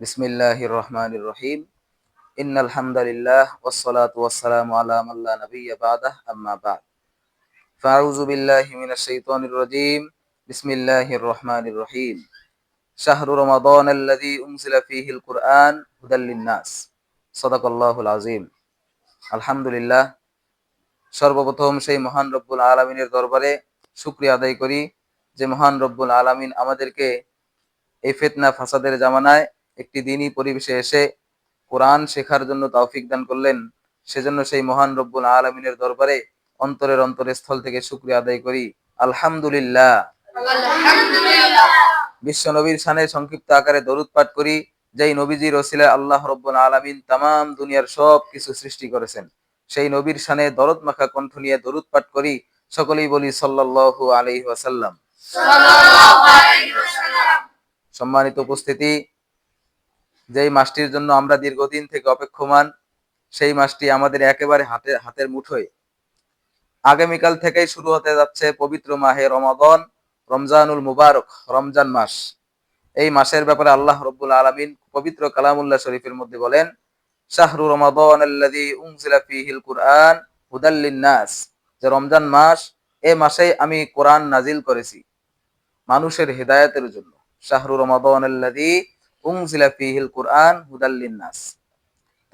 বিসমিল্লাহির রহমানির রহিম ইন্নাল হামদালিল্লাহ ওয়াসসালাতু ওয়াসসালামু আলা মান লা নাবিয়্যা বা'দাহ, আম্মা বা'দ। ফাউযু বিল্লাহি মিনাশ শাইতানির রাজীম। বিসমিল্লাহির রহমানির রহিম শাহরু রমাদান আল্লাযী উনজিলা ফীহিল কুরআন হুদাল লিন-নাস। সাদাকাল্লাহুল আযীম। আলহামদুলিল্লাহ। সর্বপ্রথম সেই মহান রব্বুল আলামিনের দরবারে শুকরিয়া আদায় করি যে মহান রব্বুল আলামিন আমাদেরকে এই ফিতনা, ফাসাদের জামানায় একটি দিনই পরিবেশে এসে কোরআন শেখার জন্য তৌফিক দান করলেন। সেজন্য সেই মহান রব্বুল আলমিনের দরবারে অন্তরের অন্তরের স্থল থেকে শুক্রিয়া আদায় করি। আলহামদুলিল্লাহ। বিশ্ব নবীর সানে সংক্ষিপ্ত আকারে দরুদ পাঠ করি যেই নবীজির ওসিলা আল্লাহ রব্বুল আলমিন তাম দুনিয়ার সব কিছু সৃষ্টি করেছেন। সেই নবীর সানে দরদ মাখা কণ্ঠ নিয়ে দরুদ পাঠ করি সকলেই বলি সাল্লাল্লাহু আলাইহি ওয়াসাল্লাম। সম্মানিত উপস্থিতি যেই মাসটির জন্য আমরা দীর্ঘদিন থেকে অপেক্ষমান, সেই মাসটি আমাদের একেবারে হাতে, হাতের মুঠোয়। আগামীকাল থেকেই শুরু হতে যাচ্ছে পবিত্র মাহে রমাদন, রমজানুল মুবারক, রমজান মাস। এই মাসের ব্যাপারে আল্লাহ রব্বুল আলমিন পবিত্র কালামুল্লাহ শরীফের মধ্যে বলেন, শাহরু রমাদন আল্লাযী উনজিলা ফীহিল কুরআন হুদাল্লিন নাস যে রমজান মাস, এ মাসেই আমি কোরআন নাজিল করেছি মানুষের হেদায়েতের জন্য। শাহরু রমাদন আল্লাযী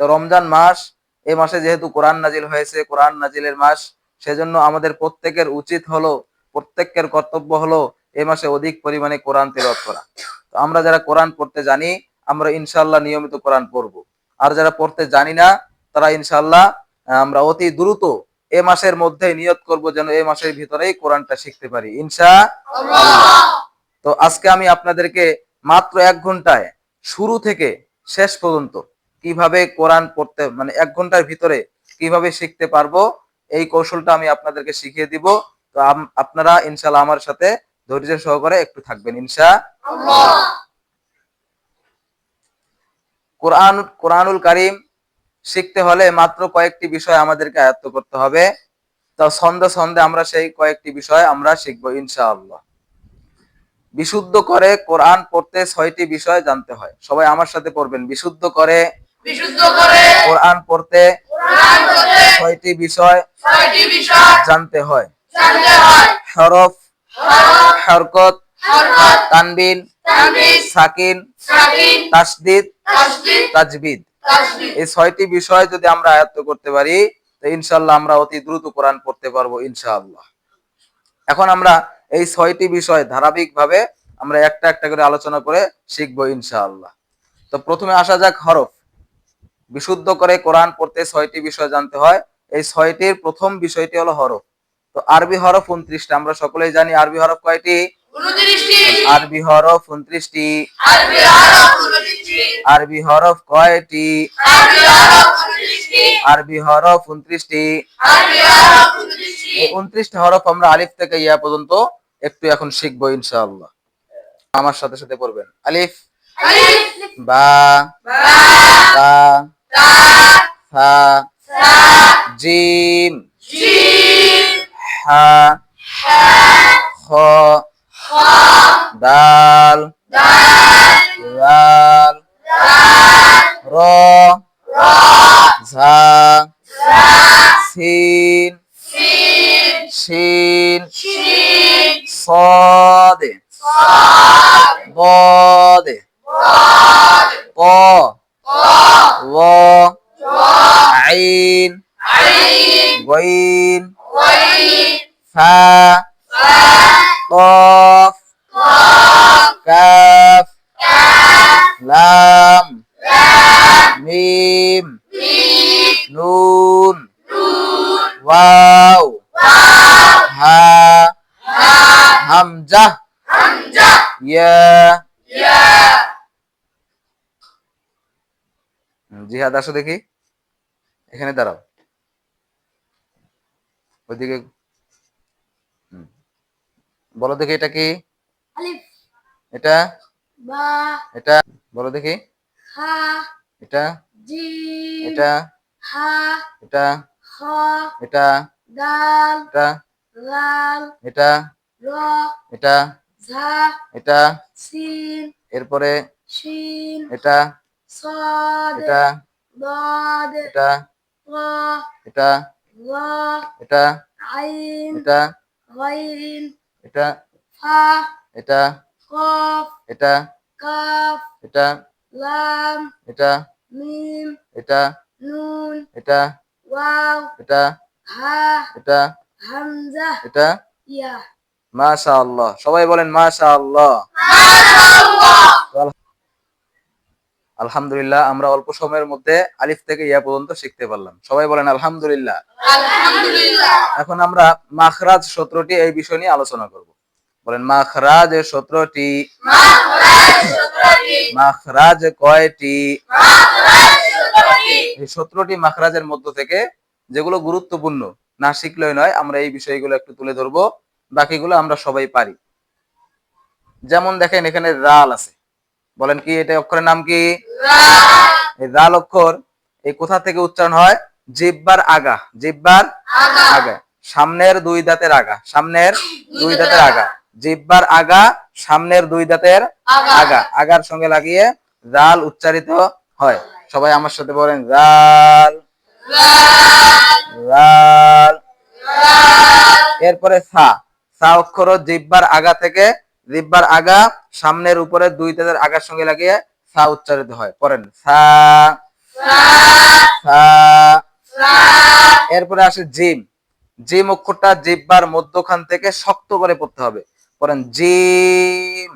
তো রমজান মাস, এই মাসে যেহেতু কোরআন নাজিল হয়েছে, কোরআন নাজিলের মাস, সেজন্য আমাদের প্রত্যেকের উচিত হলো, প্রত্যেকের কর্তব্য হলো এ মাসে অধিক পরিমাণে কোরআন তেলাওয়াত করা। তো আমরা যারা কোরআন পড়তে জানি, আমরা ইনশাল্লাহ নিয়মিত কোরআন পড়ব। আর যারা পড়তে জানি না, তারা ইনশাল্লাহ আমরা অতি দ্রুত এ মাসের মধ্যে নিয়ত করব যেন এ মাসের ভিতরেই কোরআনটা শিখতে পারি। ইনশা তো আজকে আমি আপনাদেরকে মাত্র এক ঘন্টায় শুরু থেকে শেষ পর্যন্ত কীভাবে কোরআন পড়তে মানে এক ঘণ্টার ভিতরে কীভাবে শিখতে পারব, এই কৌশলটা আমি আপনাদেরকে শিখিয়ে দিব। তো আপনারা ইনশাল্লাহ আমার সাথে ধৈর্য সহকারে একটু থাকবেন, ইনশা কোরআন, কোরআনুল কারিম শিখতে হলে মাত্র কয়েকটি বিষয় আমাদেরকে আয়ত্ত করতে হবে। তো ছন্দে ছন্দে আমরা সেই কয়েকটি বিষয় আমরা শিখব, ইনশাআল্লাহ। বিশুদ্ধ করে কোরআন পড়তে ছয়টি বিষয় জানতে হয়। সবাই আমার সাথে পড়বেন। বিশুদ্ধ করে বিশুদ্ধ করে কোরআন পড়তে ছয়টি বিষয় বিষয় জানতে হয়। হরফ হরকত তানবিন সাকিন তাসদিদ তাজবিদ। এই ছয়টি বিষয় যদি আমরা আয়ত্ত করতে পারি তো ইনশাল্লাহ আমরা অতি দ্রুত কোরআন পড়তে পারব ইনশাআল্লাহ। এখন আমরা এই ছয়টি বিষয় ধারাবাহিকভাবে আমরা একটা একটা করে আলোচনা করে শিখব ইনশাআল্লাহ। তো প্রথমে আসা যাক হরফ। বিশুদ্ধ করে কোরআন পড়তে ছয়টি বিষয় জানতে হয়। এই ছয়টির প্রথম বিষয়টি হলো হরফ। তো আরবি হরফ উনত্রিশটা আমরা সকলেই জানি আরবি হরফ কয়টি? আরবি হরফ উনত্রিশটি। আরবি হরফ কয়টি? আরবি হরফ উনত্রিশটি। উনত্রিশটি। উনত্রিশটা হরফ আমরা আলিফ থেকে ইয়া পর্যন্ত একটু এখন শিখব ইনশাআল্লাহ। আমার সাথে সাথে পড়বেন। আলিফ? বা। বা। তা সা জিম। হা। হা। খ। দাল। দাল। লাল। র। ঝা। সিন সিন শিন صاد صاد ضاد ضاد ط ط ظ ض عين عين غين غين فا فا قاف قاف كاف كاف لام لام ميم ميم نون نون واو واو ها ها হামজা। হামজা। ইয়া। ইয়া। জিহাদ আসো দেখি। এখানে দাঁড়াও। ওইদিকে বলো দেখি এটা কি? এটা? এটা? বলো দেখি। এটা? এটা? এটা? এটা? এটা? এটা? এটা ঝা এটা সিন এরপরে এটা সাদ এটা এটা রা এটা রা এটা আইন এটা এটা ফা এটা কফ এটা কাফ এটা লাম এটা মিম এটা নুন এটা ওয়াও এটা হা এটা হামজা এটা ইয়া। মাশা আল্লাহ সবাই বলেন মাশা আল্লাহ আলহামদুলিল্লাহ আমরা অল্প সময়ের মধ্যে আলিফ থেকে ইয়া পর্যন্ত শিখতে পারলাম। সবাই বলেন আলহামদুলিল্লাহ। এখন আমরা মাখরাজ সূত্রটি এই বিষয় নিয়ে আলোচনা করব। বলেন মাখরাজ সূত্রটি? মাখরাজ কয়টি? এই সূত্রটি মাখরাজের মধ্য থেকে যেগুলো গুরুত্বপূর্ণ না শিখলেই নয় আমরা এই বিষয়গুলো একটু তুলে ধরবো। বাকিগুলো আমরা সবাই পারি। যেমন দেখেন এখানে রাল আছে। বলেন কি এটা অক্ষরের নাম কি? এই রাল অক্ষর এই কোথা থেকে উচ্চারণ হয়? জিব্বার আগা জিব্বার আগা। সামনের দুই দাঁতের আগা সামনের দুই দাঁতের আগা। জিব্বার আগা সামনের দুই দাঁতের আগা। আগার সঙ্গে লাগিয়ে রাল উচ্চারিত হয়। সবাই আমার সাথে বলেন রাল। রাল। এরপরে সা। সা অক্ষর জিব্বার আগা থেকে জিব্বার আগা সামনের উপরে দুই দাঁতের আগার সঙ্গে লাগিয়ে সা উচ্চারিত হয়। পড়েন, সা এরপরে আসে জিম। জিম অক্ষরটা জিব্বার মধ্যখান থেকে শক্ত করে পড়তে হবে। পড়েন, জিম।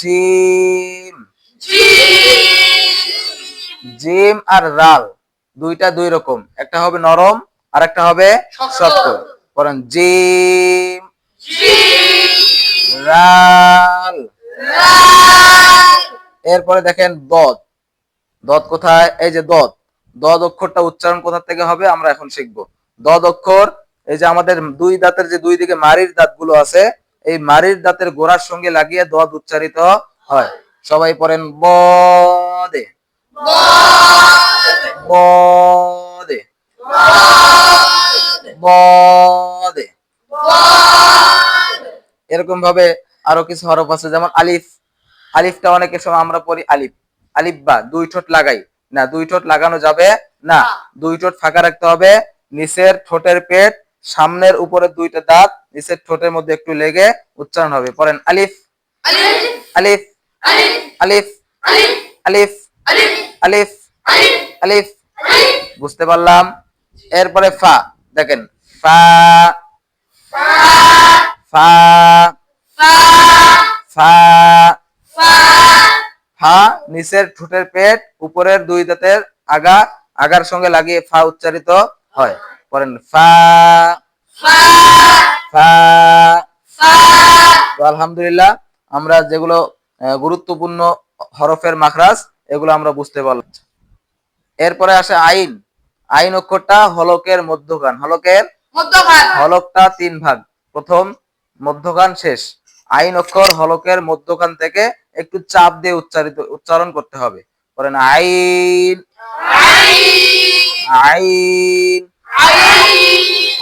জিম। জিম আর রাল, দুইটা দুই রকম। একটা হবে নরম আর একটা হবে শক্ত। পড়েন জিম। রাল। এরপরে দেখেন দদ। দদ কোথায়? এই যে দদ। দদ অক্ষরটা উচ্চারণ কোথা থেকে হবে আমরা এখন শিখব। দদ অক্ষর এই যে আমাদের দুই দাঁতের যে দুই দিকে মারির দাঁতগুলো আছে এই মারির দাঁতের গোড়ার সঙ্গে লাগিয়ে দদ উচ্চারিত হয়। সবাই পড়েন বদে। বদে। বদে এরকম ভাবে আরও কিছু হরফ আছে যেমন আলিফ আলিফটা অনেকের সময় আমরা পড়ি আলিফ আলিফ বা দুই ঠোঁট লাগাই না দুই ঠোঁট লাগানো যাবে না দুই ঠোঁট ফাঁকা রাখতে হবে নিচের ঠোঁটের পেট সামনের উপরে দুইটা দাঁত নিচের ঠোঁটের মধ্যে একটু লেগে উচ্চারণ হবে পড়েন আলিফ আলিফ আলিফ আলিফ আলিফ আলিফ বুঝতে পারলাম এরপরে ফা, দেখেন, ফা ফা ফা ফা নিচের ঠোঁটের পেট, উপরের দুই দাঁতের আগা, আগার সঙ্গে লাগিয়ে ফা উচ্চারিত হয়। পড়েন, ফা ফা, তো আলহামদুলিল্লাহ, আমরা যেগুলো গুরুত্বপূর্ণ হরফের মাখরাজ, এগুলো আমরা বুঝতে পারলাম। এরপরে আসে আইন। আইন অক্ষরটা হলকের মধ্যখান হলকের হলকটা তিন ভাগ। প্রথম মধ্যখান শেষ। আইন অক্ষর হলকের মধ্যখান থেকে একটু চাপ দিয়ে উচ্চারিত উচ্চারণ করতে হবে। করেন আইন। আইন।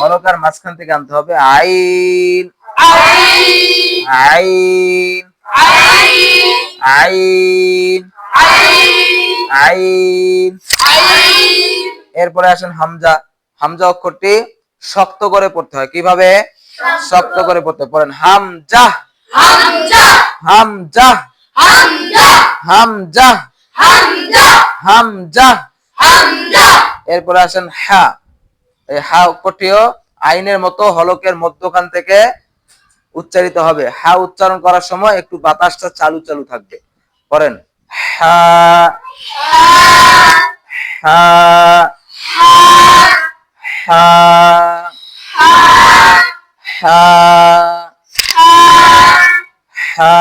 হলকার মাঝখান থেকে আনতে হবে। আইন। আইন। আইন। আইন। এরপরে আসেন হামজা। হামজা অক্ষরটি শক্ত করে পড়তে হয়। কীভাবে? শক্ত করে পড়তে পড়েন হামজা। হামজা। হামজা। হামজা। এরপরে আসেন হা। এই হা অক্ষরটিও আইনের মতো হলকের মধ্যখান থেকে উচ্চারিত হবে। হা উচ্চারণ করার সময় একটু বাতাসটা চালু চালু থাকবে। পড়েন হা। হা। হা হা হা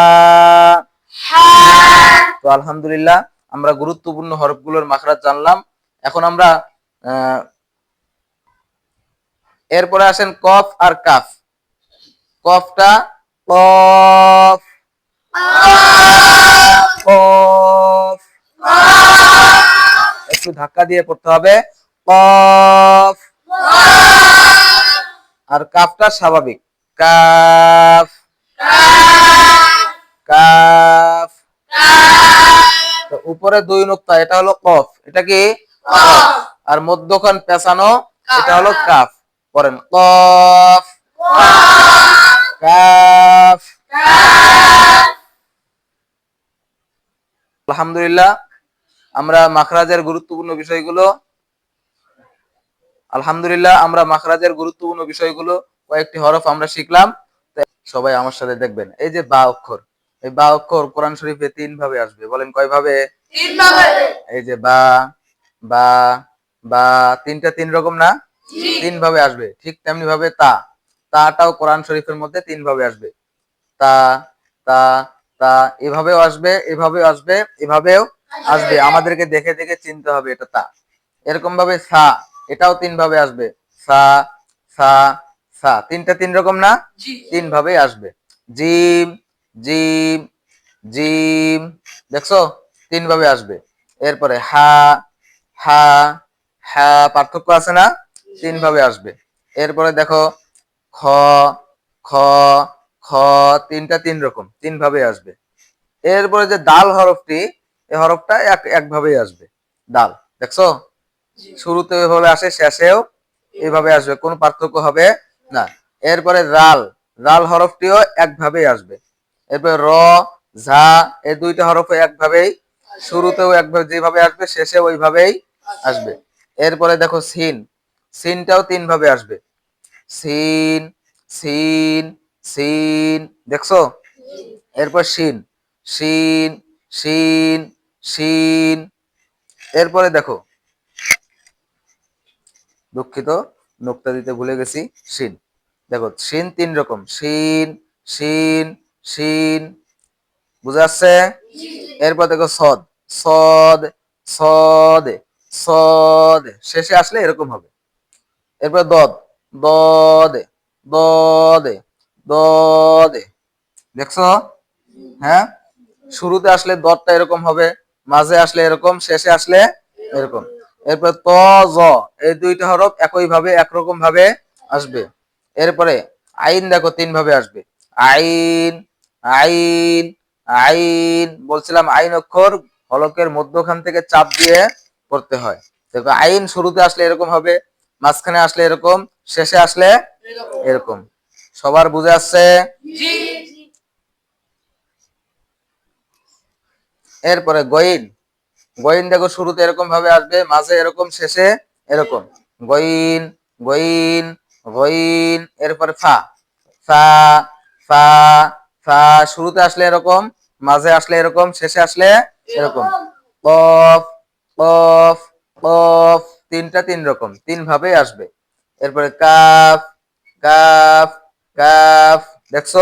তো আলহামদুলিল্লাহ আমরা গুরুত্বপূর্ণ হরফগুলোর মাখরাজ জানলাম এখন আমরা এরপরে আসেন কফ আর কাফ কফটা কফ কফ একটু ধাক্কা দিয়ে পড়তে হবে কফ। আর কাফটা স্বাভাবিক। কাফ। কাফ। উপরে দুই নুক্তা এটা হলো কফ। এটা কি? আর মধ্যখান পেছানো এটা হলো কাফ। পড়েন কফ। কাফ। আলহামদুলিল্লাহ আমরা মাখরাজের গুরুত্বপূর্ণ বিষয়গুলো আলহামদুলিল্লাহ আমরা মাখরাজের গুরুত্বপূর্ণ বিষয়গুলো কয়েকটি হরফ আমরা শিখলাম। সবাই আমার সাথে দেখবেন। এই যে বা অক্ষর এই বা অক্ষর কোরআন শরীফে তিন ভাবে আসবে। বলেন কয় ভাবে? এই যে বা বা বা তিনটা তিন রকম না? তিন ভাবে আসবে। ঠিক তেমনি ভাবে তা। তাটাও কোরআন শরীফের মধ্যে তিন ভাবে আসবে। তা তা তা এভাবেও আসবে এভাবেও আসবে এভাবেও আসবে। আমাদেরকে দেখে দেখে চিনতে হবে এটা তা। এরকম ভাবে সা এটাও তিন ভাবে আসবে। সা সা সা। তিনটা তিন রকম না? তিন ভাবে আসবে। জিম জিম জিম। দেখছ? তিন ভাবে আসবে। এরপরে হা হা হা পার্থক্য আছে না? তিন ভাবে আসবে। এরপরে দেখো খ খ খ তিনটা তিন রকম। তিন ভাবে আসবে। এরপরে যে দাল হরফটি এই হরফটা এক একভাবেই আসবে। দাল। দেখছ? শুরুতে এভাবে আসে, শেষেও এইভাবে আসবে, কোনো পার্থক্য হবে না। এরপরে রাল রাল হরফটিও একভাবেই আসবে। এরপরে র, ঝা, এই দুইটা হরফ একভাবেই, শুরুতেও একভাবে যেভাবে আসবে শেষে ওইভাবেই আসবে। এরপরে দেখো সিন, সিনটাও তিন ভাবে আসবে। সিন সিন সিন, দেখছ? এরপর শিন শিন শিন শিন এরপরে দেখো দুঃখিত নোকতা দিতে ভুলে গেছি, শিন। দেখো, শিন তিন রকম, শিন শিন শিন, বুঝা যাচ্ছে? এরপর দেখো সদ সদ সদ সদ, শেষে আসলে এরকম হবে। এরপর দদ দদ দদ দদ, দেখছ? হ্যাঁ? শুরুতে আসলে দদটা এরকম হবে, মাঝে আসলে এরকম, শেষে আসলে এরকম। এরপর ত জ এই দুইটা হরফ একই ভাবে একরকম ভাবে আসবে। এরপরে আইন দেখো তিন ভাবে আসবে। আইন আইন আইন বলছিলাম আইন অক্ষর হলকের মধ্যখান থেকে চাপ দিয়ে পড়তে হয়। দেখো আইন শুরুতে আসলে এরকম হবে মাঝখানে আসলে এরকম শেষে আসলে এরকম। সবার বুঝে আসছে? এরপরে গইন। গইন দেখো শুরুতে এরকম ভাবে আসবে মাঝে এরকম শেষে এরকম। গইন গইন গইন এরপরে ফা। ফা ফা ফা শুরুতে আসলে এরকম মাঝে আসলে এরকম শেষে আসলে এরকম। কফ কফ কফ তিনটা তিন রকম তিন ভাবে আসবে। এরপরে কাফ কাফ কাফ দেখছ?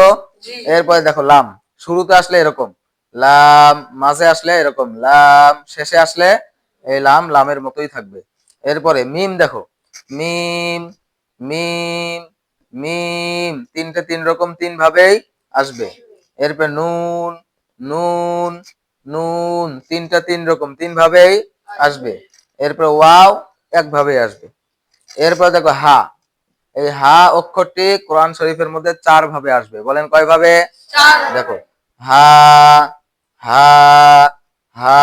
এরপরে দেখো লাম শুরুতে আসলে এরকম। লাম মাঝে আসলে এরকম লাম শেষে আসলে এই লাম লামের মতোই থাকবে। এরপরে মিম দেখো। মিম মিম মিম তিনটা তিন রকম তিন ভাবেই আসবে। এরপর নুন নুন নুন তিনটা তিন রকম তিন ভাবেই আসবে। এরপর ওয়াও একভাবেই আসবে। এরপর দেখো হা। এই হা অক্ষরটি কোরআন শরীফের মধ্যে চার ভাবে আসবে। বলেন কয় ভাবে। দেখো। হা হা হা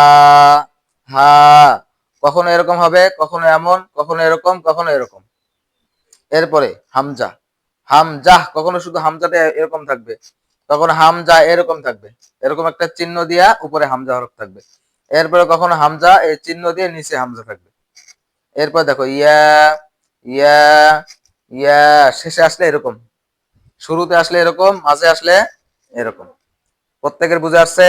হা। কখনো এরকম হবে, কখনো এমন, কখনো এরকম কখনো এরকম। এরপরে হামজা। হামজাহ কখনো শুধু হামজাটা এরকম থাকবে তখন হামজা এরকম থাকবে। এরকম একটা চিহ্ন দিয়া উপরে হামজা হরফ থাকবে। এরপরে কখনো হামজা, এই চিহ্ন দিয়ে নিচে হামজা থাকবে। এরপর দেখো, ইয়া ইয়া ইয়া, শেষে আসলে এরকম। শুরুতে আসলে এরকম, মাঝে আসলে এরকম। প্রত্যেকের বুঝে আসছে?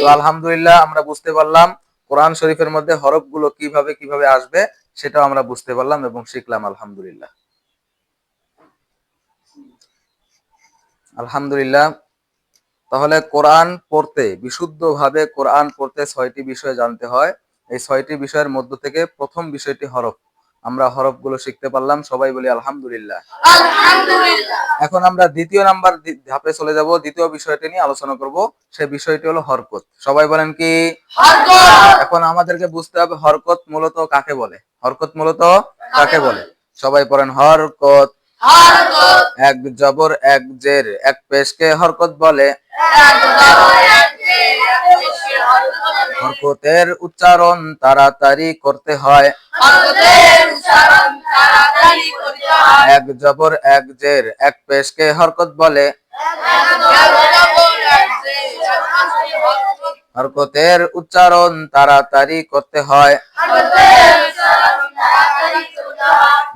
তো আলহামদুলিল্লাহ আমরা বুঝতে পারলাম কোরআন শরীফের মধ্যে হরফগুলো কীভাবে কীভাবে আসবে সেটাও আমরা বুঝতে পারলাম এবং শিখলাম, আলহামদুলিল্লাহ। আলহামদুলিল্লাহ। তাহলে কোরআন পড়তে, বিশুদ্ধভাবে কোরআন পড়তে ছয়টি বিষয় জানতে হয়। এই ছয়টি বিষয়ের মধ্য থেকে প্রথম বিষয়টি হরফ। আমরা হরফগুলো শিখতে পারলাম সবাই বলি আলহামদুলিল্লাহ। এখন আমরা দ্বিতীয় নাম্বার ধাপে চলে যাব দ্বিতীয় বিষয়টি নিয়ে আলোচনা করব সে বিষয়টি হলো হরকত। সবাই বলেন কি? এখন আমাদেরকে বুঝতে হবে হরকত মূলত কাকে বলে? হরকত মূলত কাকে বলে? সবাই পড়েন হরকত। এক জবর এক জের এক পেশকে হরকত বলে। হরকতের উচ্চারণ তাড়াতাড়ি করতে হয়। এক জবর এক জের এক পেশকে হরকত বলে। হরকতের উচ্চারণ তাড়াতাড়ি করতে হয়।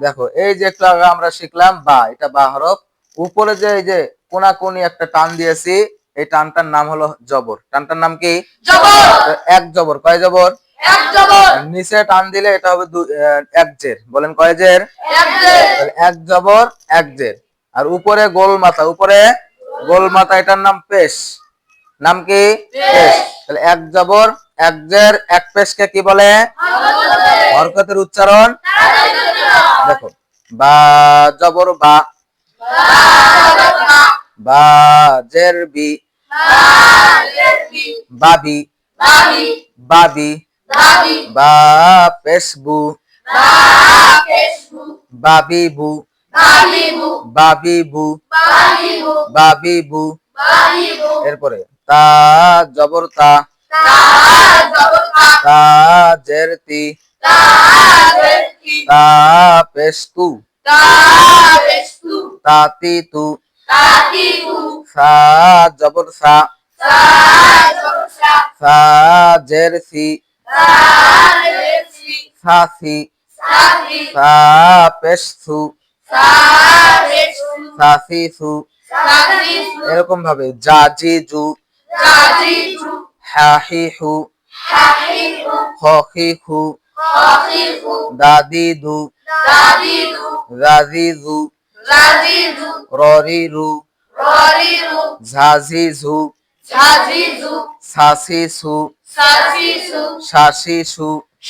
দেখো এই যে একটু আগে আমরা শিখলাম বা এটা বা হরফ উপরে যে এই যে কোনাকুনি একটা টান দিয়েছি এই টানটার নাম হলো জবর। টানটার নাম কি? এক জবর। কয় জবর? নিচে টান দিলে এটা হবে এক জের। বলেন কয় জের? এক জবর এক জের। আর উপরে গোল মাথা উপরে গোল মাথা এটার নাম পেশ। নাম কি? তাহলে এক জবর এক জের এক পেশকে কি বলে? হরকতের উচ্চারণ? দেখো বা জবর বা। বা জের বি। বাবি। বাবি। বা পেশবু। বাবিবু। বাবিবু। বাবিবু। এরপরে তা জবর তা। তা জেরতি। তা পেশতু। তাতি। তু সা জবর সা। সা জেরসি। সাসি। সা পেশসু সাসিসু। এরকম ভাবে। জাজিজু। হাহিহু। হখিহু দাদিদু। রাজিজু। ররিরু। ঝাঝিঝু। সাসিসু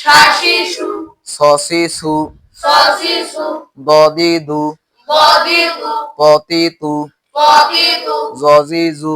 শাসিসু। সসিসু দদিদু। পতিতু। জজিজু।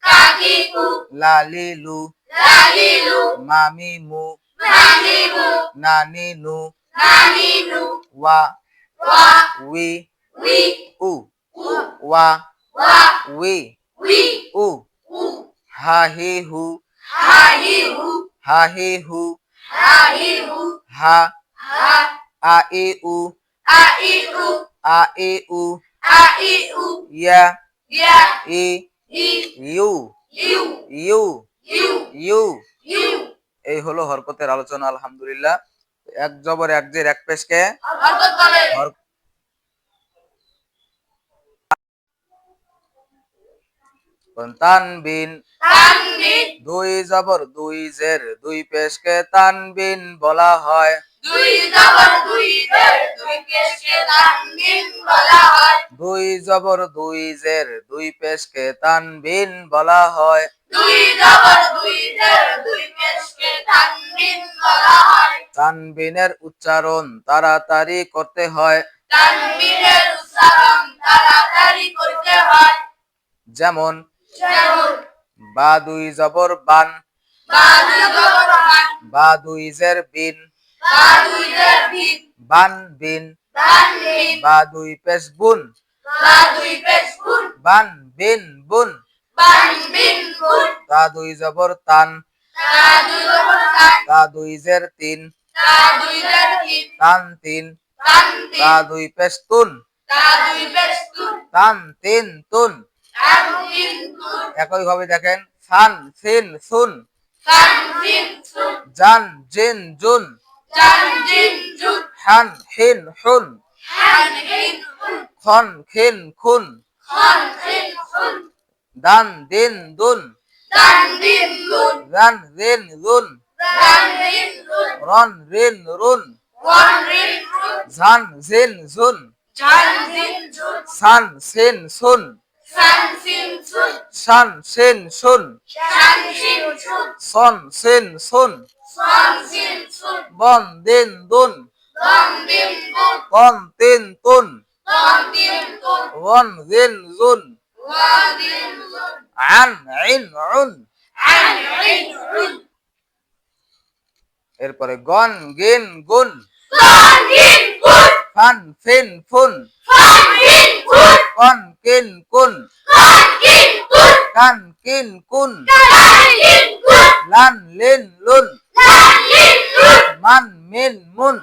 kakiku, lalilu, lalilu, mamimu, mamimu, naninu, naninu, wa, wa, wi, wi, u, u, wa, wa, wi, wi, u, u, hahihu, hahihu, hahihu, hahihu, ha, ha, aiu, ya, ya, e. ইউ ইউ ইউ এই হলো হরকতের আলোচনা আলহামদুলিল্লাহ। এক জবর এক জের এক পেশকে হরকত হর- তানবিন। দুই জবর দুই জের দুই পেশকে তানবিন বলা হয়। দুই জবর দুই জের দুই পেশকে তানবিন বলা হয়। দুই জবর দুই জের দুই পেশকে তানবিন বলা হয়। দুই জবর দুই জের দুই পেশকে তানবিন বলা হয়। তানবিনের উচ্চারণ তাড়াতাড়ি করতে হয়। তানবিনের উচ্চারণ তাড়াতাড়ি করতে হয়। যেমন বা দুই জবর বান। বা দুই জের বিন। বান। বিন বা দুই পেশ বুন। বান। বিন বুন তা দুই জবর তান। তা দুই জের তিন। তিন। তান। তা দুই পেশ তুন। তুন তান তিন। একই ভাবে দেখেন সান সিন সুন। জান জিন জুন। হান হিন হুন। খন খিন খুন। দান দিন দুন। রান রিন। রুন রন। রিন রুন। ঝান জিন জুন সান সিন সুন। শান সিন সুন সিন সুন সন সিন. বন দিন দুন. কন তিন তুন Wa dim zun. আন in un. এরপরে গন গিন গুন. ফান ফিন ফুন Fan fin fun. কন কিন কুন. কান কিন কুন. লান লিন লুন. মান মিন মুন.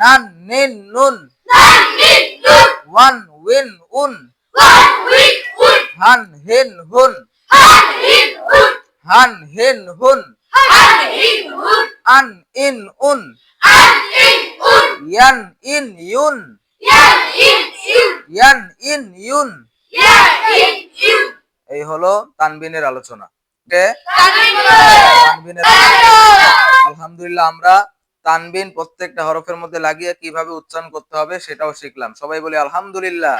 নান নিন নুন. ওয়ান উইন উন. হান হিন হুন. হান হিন হুন. আন ইন উন An in un. ইয়ান ইন ইউন Yan in yun. ইয়ান, ইন, ইউন. এই হলো তানবিনের আলোচনা। কে? আলহামদুলিল্লাহ, আমরা তানবিন প্রত্যেকটা হরফের মধ্যে লাগিয়ে কীভাবে উচ্চারণ করতে হবে সেটাও শিখলাম। সবাই বলি আলহামদুলিল্লাহ.